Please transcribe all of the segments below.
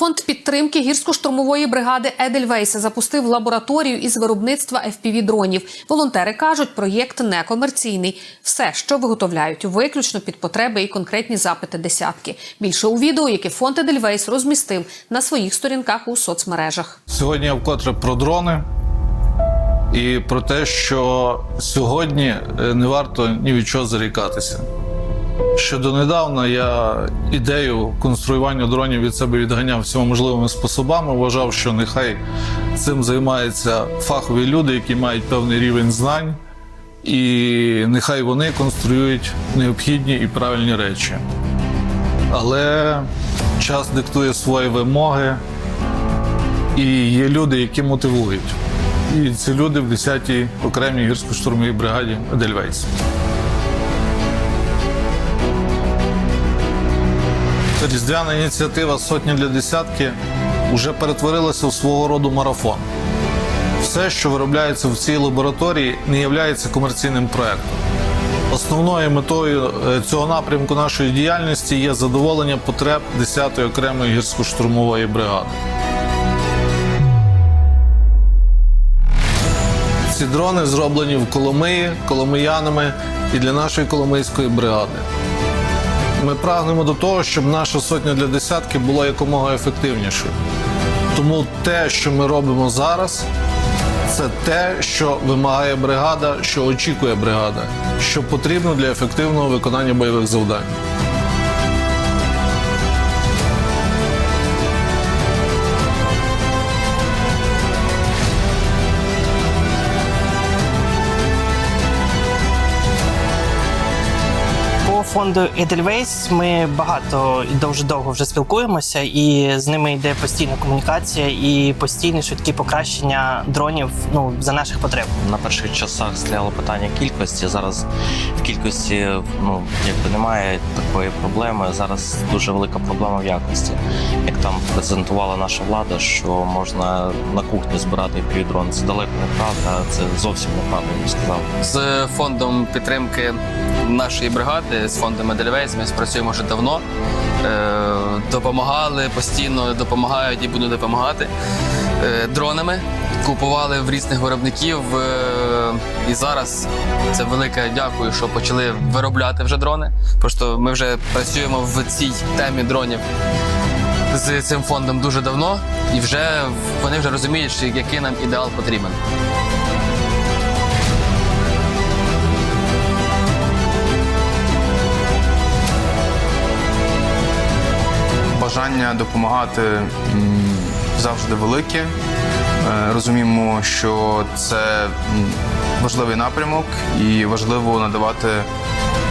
Фонд підтримки гірсько-штурмової бригади Едельвейса запустив лабораторію із виробництва fpv дронів. Волонтери кажуть, проєкт некомерційний. Все, що виготовляють, виключно під потреби і конкретні запити десятки. Більше у відео, яке фонд Едельвейс розмістив на своїх сторінках у соцмережах. Сьогодні я вкотре про дрони і про те, що сьогодні е, не варто ні від чого зарікатися. Ще донедавна я ідею конструювання дронів від себе відганяв всіма можливими способами. Вважав, що нехай цим займаються фахові люди, які мають певний рівень знань, і нехай вони конструюють необхідні і правильні речі. Але час диктує свої вимоги, і є люди, які мотивують. І ці люди в 10-й окремій гірсько-штурмовій бригаді Едельвейс. Різдвяна ініціатива Сотня для десятки вже перетворилася у свого роду марафон. Все, що виробляється в цій лабораторії, не є комерційним проектом. Основною метою е, цього напрямку нашої діяльності є задоволення потреб 10-ї окремої гірсько-штурмової бригади. Ці дрони зроблені в Коломиї, коломиянами і для нашої коломийської бригади. Ми прагнемо до того, щоб наша сотня для десятки була якомога ефективнішою. Тому те, що ми робимо зараз, це те, що вимагає бригада, що очікує бригада, що потрібно для ефективного виконання бойових завдань. Фонду Edelweiss ми багато і дуже довго вже спілкуємося, і з ними йде постійна комунікація і постійне швидкі покращення дронів ну за наших потреб. На перших часах стояло питання кількості. Зараз в кількості ну якби немає такої проблеми. Зараз дуже велика проблема в якості. Як там презентувала наша влада, що можна на кухні збирати півдрон. Це далеко не правда, це зовсім неправда, я б сказав. З фондом підтримки нашої бригади, з фондом Edelweiss ми спрацюємо вже давно. Е, Допомагали постійно, допомагають і будуть допомагати е, дронами. Купували в різних виробників. е, І зараз це велике дякую, що почали виробляти вже дрони. Просто ми вже працюємо в цій темі дронів з цим фондом дуже давно, і вже вони вже розуміють, який нам ідеал потрібен. Бажання допомагати завжди велике. Е, Розуміємо, що це важливий напрямок і важливо надавати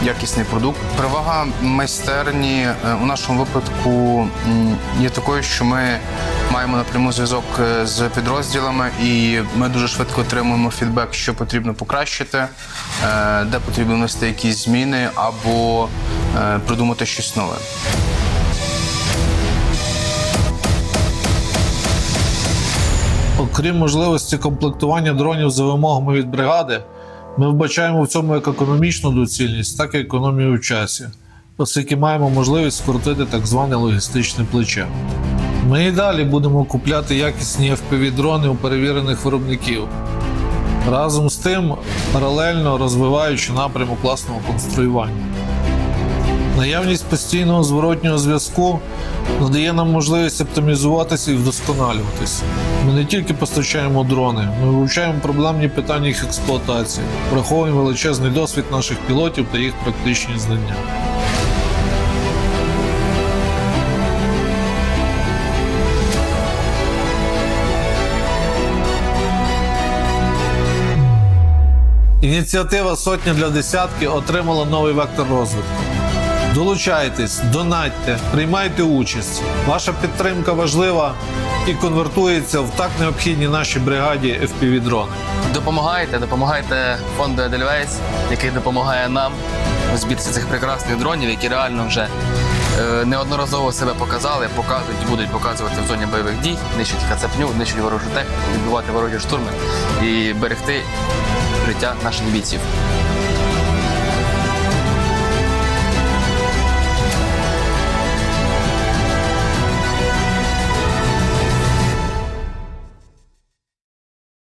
якісний продукт. Перевага майстерні е, у нашому випадку є такою, що ми маємо напряму зв'язок е, з підрозділами, і ми дуже швидко отримуємо фідбек, що потрібно покращити, де потрібно внести якісь зміни або придумати щось нове. Окрім можливості комплектування дронів за вимогами від бригади, ми вбачаємо в цьому як економічну доцільність, так і економію в часі, оскільки маємо можливість скоротити так зване логістичне плече. Ми і далі будемо купляти якісні FPV-дрони у перевірених виробників. Разом з тим, паралельно розвиваючи напрямок власного конструювання. Наявність постійного зворотнього зв'язку надає нам можливість оптимізуватися і вдосконалюватися. Ми не тільки постачаємо дрони, ми вивчаємо проблемні питання їх експлуатації, враховуємо величезний досвід наших пілотів та їх практичні знання. Ініціатива Сотня для десятки отримала новий вектор розвитку. Долучайтесь, донатьте, приймайте участь. Ваша підтримка важлива і конвертується в так необхідні нашій бригаді FPV-дрони. Допомагайте, допомагайте фонду Edelweiss, який допомагає нам збірці цих прекрасних дронів, які реально вже е, неодноразово себе показали, показують будуть показувати в зоні бойових дій, нищать кацапню, нищать ворожу техніку, відбивати ворожі штурми і берегти життя наших бійців.